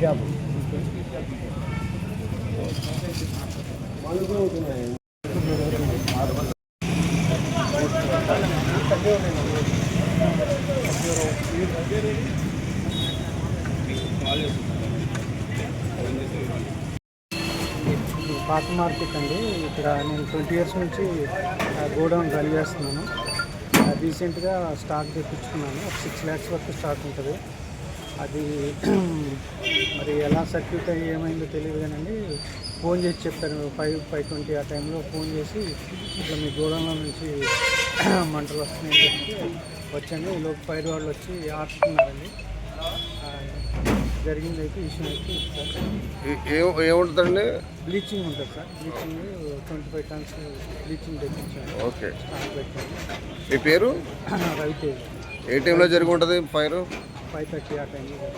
Shop పాత market అండి. ఇక్కడ నేను ట్వంటీ ఇయర్స్ నుంచి గోడౌన్ రన్ చేస్తున్నాను. రీసెంట్గా స్టాక్ తెప్పించుకున్నాను. ఒక సిక్స్ ల్యాక్స్ వరకు స్టాక్ ఉంటుంది. అది మరి ఎలా సర్క్యూట్ అయ్యి ఏమైందో తెలియదు కానండి ఫోన్ చేసి చెప్పారు. ఫైవ్ ఫైవ్ ట్వంటీ ఆ టైంలో ఫోన్ చేసి ఇట్లా మీ గోడౌన్లో నుంచి మంటలు వస్తున్నాయని చెప్తే వచ్చాను. ఈలోపు ఫైర్ వాళ్ళు వచ్చి ఆపుతున్నారండి. ఆ, జరిగింది అయితే విషయం అయితే సార్ ఏముంటుందండి? బ్లీచింగ్ ఉంటుంది sir. Bleaching twenty five tons bleaching తెప్పించాను ఓకే. మీ పేరు? రవితేజ్ ఏ టైంలో జరిగి ఉంటుంది ఫైర్? ఫైవ్ థర్టీ ఆ టైంలో.